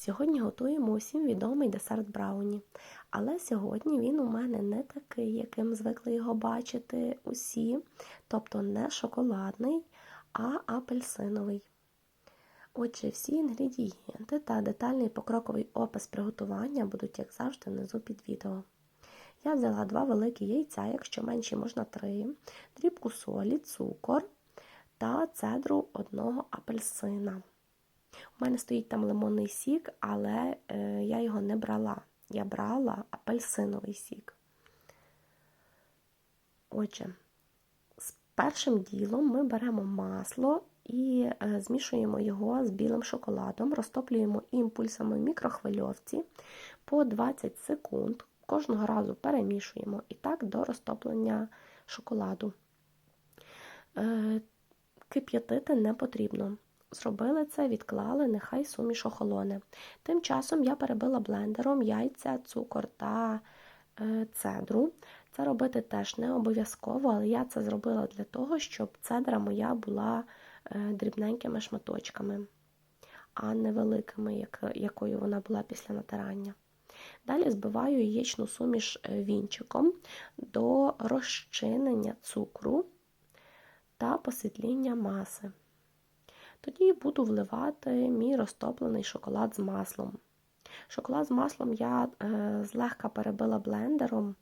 Сьогодні готуємо усім відомий десерт брауні. Але сьогодні він у мене не такий, яким звикли його бачити усі, тобто не шоколадний, а апельсиновий. Отже, всі інгредієнти та детальний покроковий опис приготування будуть, як завжди, внизу під відео. Я взяла два великі яйця, якщо менші можна три, дрібку солі, цукор та цедру одного апельсина. У мене стоїть там лимонний сік, але е, я його не брала. Я брала апельсиновий сік. Отже, з першим ділом ми беремо масло і е, змішуємо його з білим шоколадом, розтоплюємо імпульсами в мікрохвильовці по 20 секунд. Кожного разу перемішуємо і так до розтоплення шоколаду. Е, кип'ятити не потрібно. Зробили це, відклали, нехай суміш охолоне. Тим часом я перебила блендером яйця, цукор та е, цедру. Це робити теж не обов'язково, але я це зробила для того, щоб цедра моя була е, дрібненькими шматочками, а не великими, як, якою вона була після натирання. Далі збиваю яєчну суміш е, вінчиком до розчинення цукру та посвітління маси. Тоді буду вливати мій розтоплений шоколад з маслом. Шоколад з маслом я е, злегка перебила блендером,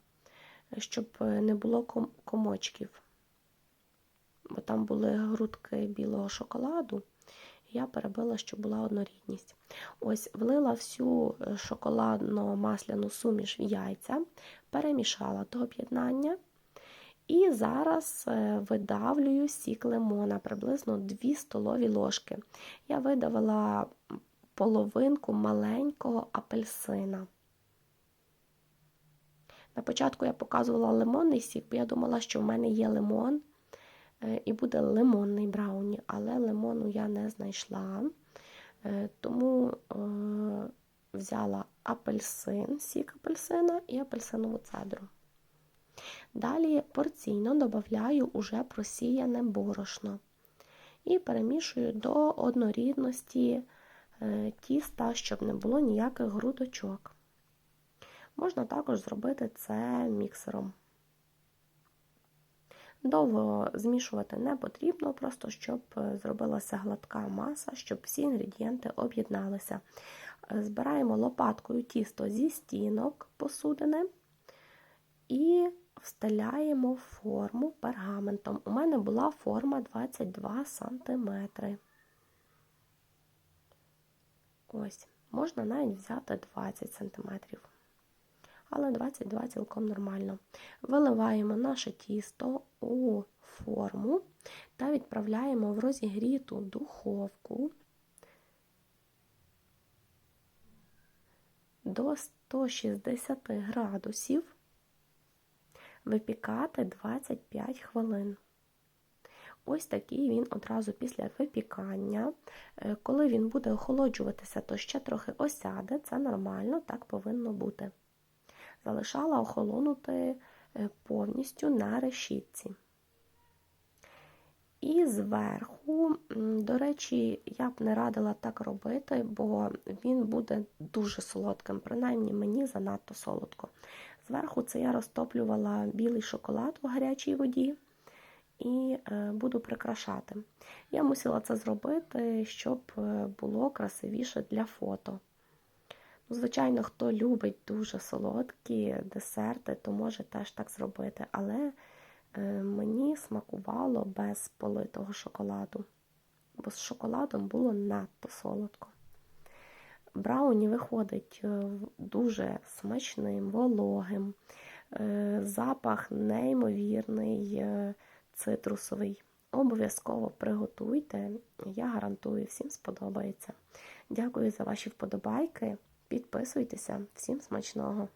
щоб не було комочків, бо там були грудки білого шоколаду, я перебила, щоб була однорідність. Ось влила всю шоколадно-масляну суміш в яйця, перемішала до об'єднання. І зараз е, видавлюю сік лимона, приблизно 2 столові ложки. Я видавила половинку маленького апельсина. На початку я показувала лимонний сік, бо я думала, що в мене є лимон е, і буде лимонний брауні, але лимону я не знайшла. Е, тому взяла апельсин, сік апельсина і апельсинову цедру. Далі порційно додаю уже просіяне борошно і перемішую до однорідності е, тіста, щоб не було ніяких грудочок. Можна також зробити це міксером. Довго змішувати не потрібно, просто щоб е, зробилася гладка маса, щоб всі інгредієнти об'єдналися. Е, збираємо лопаткою тісто зі стінок посудини і встеляємо форму пергаментом. У мене була форма 22 см. Ось, можна навіть взяти 20 см. Але 22 цілком нормально. Виливаємо наше тісто у форму та відправляємо в розігріту духовку до 160 градусів випікати 25 хвилин. Ось такий він одразу після випікання. Е, коли він буде охолоджуватися, то ще трохи осяде, це нормально, так повинно бути. Залишала охолонути е, повністю на решітці. І зверху, до речі, я б не радила так робити, бо він буде дуже солодким, принаймні мені занадто солодко. Зверху це я розтоплювала білий шоколад у гарячій воді і е, буду прикрашати. Я мусила це зробити, щоб е, було красивіше для фото. Ну, Звичайно, хто любить дуже солодкі десерти, то може теж так зробити. Але е, мені смакувало без политого шоколаду, бо з шоколадом було надто солодко. Брауні виходить е, дуже смачним, вологим, е, запах неймовірний, е, цитрусовий. Обов'язково приготуйте, я гарантую, всім сподобається. Дякую за ваші вподобайки. Підписуйтеся, всім смачного!